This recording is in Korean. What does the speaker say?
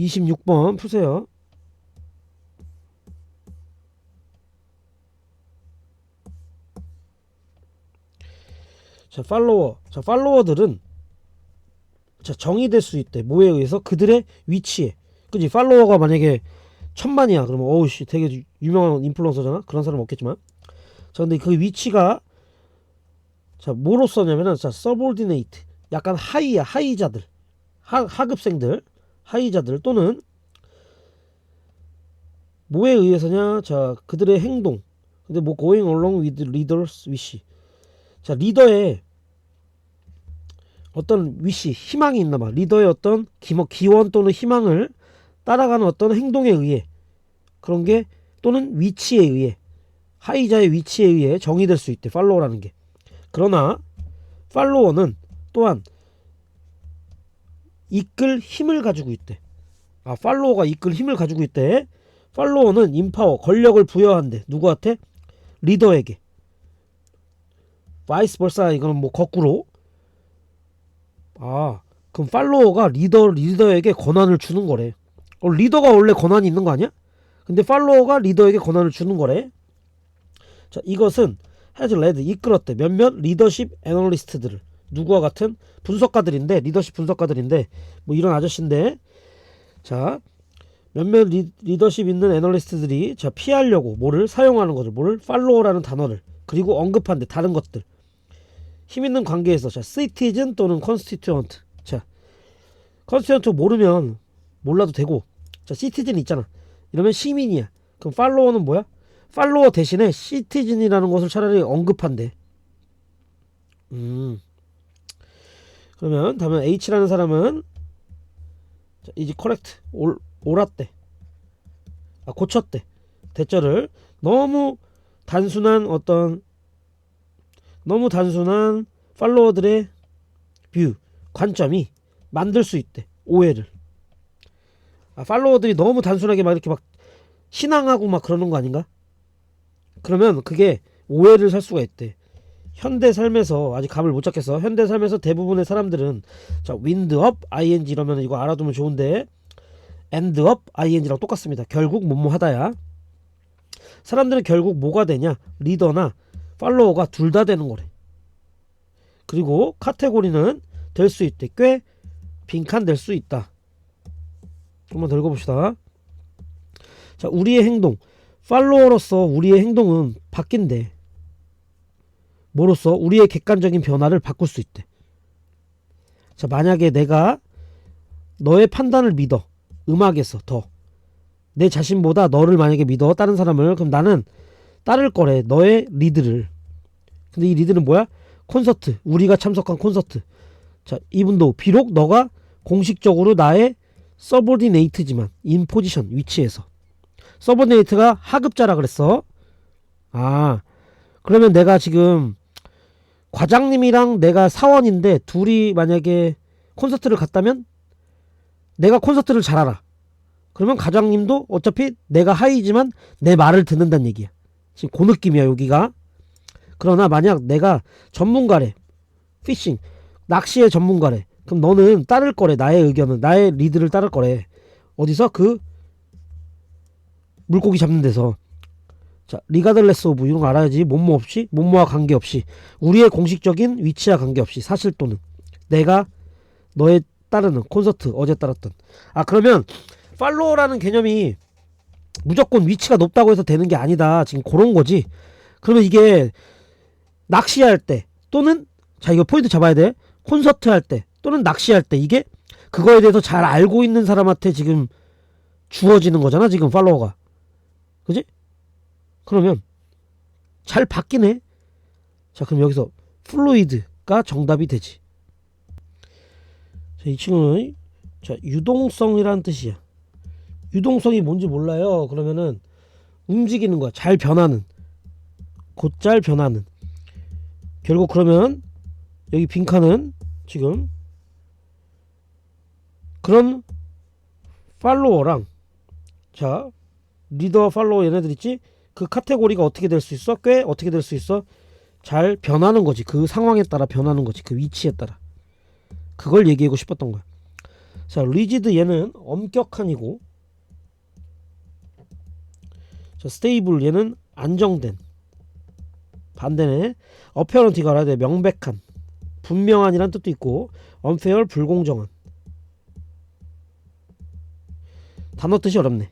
26번 푸세요. 자, 팔로워. 자, 팔로워들은 자, 정의될 수 있대. 뭐에 의해서? 그들의 위치에. 그지? 팔로워가 만약에 천만이야. 그러면 어우 씨 되게 유명한 인플루언서잖아. 그런 사람 없겠지만. 자, 근데 그 위치가 자, 뭐로 써냐면은 자, 서볼디네이트. 약간 하이야. 하이자들. 하, 하급생들. 하이자들 또는 뭐에 의해서냐? 자, 그들의 행동. 근데 뭐 going along with leaders wish. 자, 리더의 어떤 위시, 희망이 있나 봐. 리더의 어떤 기원 또는 희망을 따라가는 어떤 행동에 의해 그런 게 또는 위치에 의해 하이자의 위치에 의해 정의될 수 있대. 팔로워라는 게. 그러나 팔로워는 또한 이끌 힘을 가지고 있대. 아, 팔로워가 이끌 힘을 가지고 있대. 팔로워는 인파워, 권력을 부여한대. 누구한테? 리더에게. 바이스 벌사 이거는 뭐 거꾸로. 아, 그럼 팔로워가 리더 리더에게 권한을 주는 거래. 어, 리더가 원래 권한이 있는 거 아니야? 근데 팔로워가 리더에게 권한을 주는 거래. 자, 이것은 has led 이끌었대. 몇몇 리더십 애널리스트들을 누구와 같은 분석가들인데 리더십 분석가들인데 뭐 이런 아저씨인데 자 몇몇 리, 리더십 있는 애널리스트들이 자 피하려고 뭐를 사용하는 거죠. 뭐를 팔로워라는 단어를. 그리고 언급한데 다른 것들. 힘 있는 관계에서 자 citizen 또는 constituent. 자 constituent 모르면 몰라도 되고 자 citizen 있잖아. 이러면 시민이야. 그럼 팔로워는 뭐야? 팔로워 대신에 citizen이라는 것을 차라리 언급한대 음 그러면 다음에 H라는 사람은 자, 이제 correct. 올, 옳았대. 아 고쳤대. 대절을 너무 단순한 어떤 너무 단순한 팔로워들의 뷰 관점이 만들 수 있대 오해를. 아 팔로워들이 너무 단순하게 막 이렇게 막 신앙하고 막 그러는 거 아닌가? 그러면 그게 오해를 살 수가 있대 현대 삶에서 아직 감을 못 잡겠어 현대 삶에서 대부분의 사람들은 자 윈드업 ing 이러면 이거 알아두면 좋은데 엔드업 ing랑 똑같습니다 결국 뭐뭐하다야 사람들은 결국 뭐가 되냐 리더나 팔로워가 둘 다 되는 거래. 그리고 카테고리는 될 수 있대. 꽤 빈칸 될 수 있다. 한번 더 읽어봅시다. 자, 우리의 행동. 팔로워로서 우리의 행동은 바뀐대. 뭐로서 우리의 객관적인 변화를 바꿀 수 있대. 자, 만약에 내가 너의 판단을 믿어. 음악에서 더. 내 자신보다 너를 만약에 믿어. 다른 사람을. 그럼 나는 따를 거래 너의 리드를 근데 이 리드는 뭐야 콘서트 우리가 참석한 콘서트 자 이분도 비록 너가 공식적으로 나의 서보디네이트지만 인 포지션 위치에서 서보디네이트가 하급자라 그랬어 아 그러면 내가 지금 과장님이랑 내가 사원인데 둘이 만약에 콘서트를 갔다면 내가 콘서트를 잘 알아 그러면 과장님도 어차피 내가 하이지만 내 말을 듣는다는 얘기야. 지금 그 느낌이야 여기가. 그러나 만약 내가 전문가래. 피싱. 낚시의 전문가래. 그럼 너는 따를 거래. 나의 의견은. 나의 리드를 따를 거래. 어디서? 그 물고기 잡는 데서 자 리가들레스 오브 이런 거 알아야지 몸모 없이 몸모와 관계없이 우리의 공식적인 위치와 관계없이 사실 또는 내가 너의 따르는 콘서트 어제 따랐던 아 그러면 팔로워라는 개념이 무조건 위치가 높다고 해서 되는 게 아니다. 지금 그런 거지. 그러면 이게 낚시할 때 또는 자 이거 포인트 잡아야 돼. 콘서트 할 때 또는 낚시할 때 이게 그거에 대해서 잘 알고 있는 사람한테 지금 주어지는 거잖아. 지금 팔로워가. 그지? 그러면 잘 바뀌네. 자 그럼 여기서 플루이드가 정답이 되지. 자, 이 친구는 자 유동성이라는 뜻이야. 유동성이 뭔지 몰라요. 그러면은 움직이는 거야. 잘 변하는. 곧잘 변하는. 결국 그러면 여기 빈칸은 지금 그런 팔로워랑 자 리더 팔로워 얘네들 있지? 그 카테고리가 어떻게 될 수 있어? 꽤 어떻게 될 수 있어? 잘 변하는 거지. 그 상황에 따라 변하는 거지. 그 위치에 따라. 그걸 얘기하고 싶었던 거야. 자, 리지드 얘는 엄격한이고 자, 스테이블 얘는 안정된 반대네. 어페어런티가 알아야 돼. 명백한 분명한이란 뜻도 있고 언페어 불공정한 단어 뜻이 어렵네.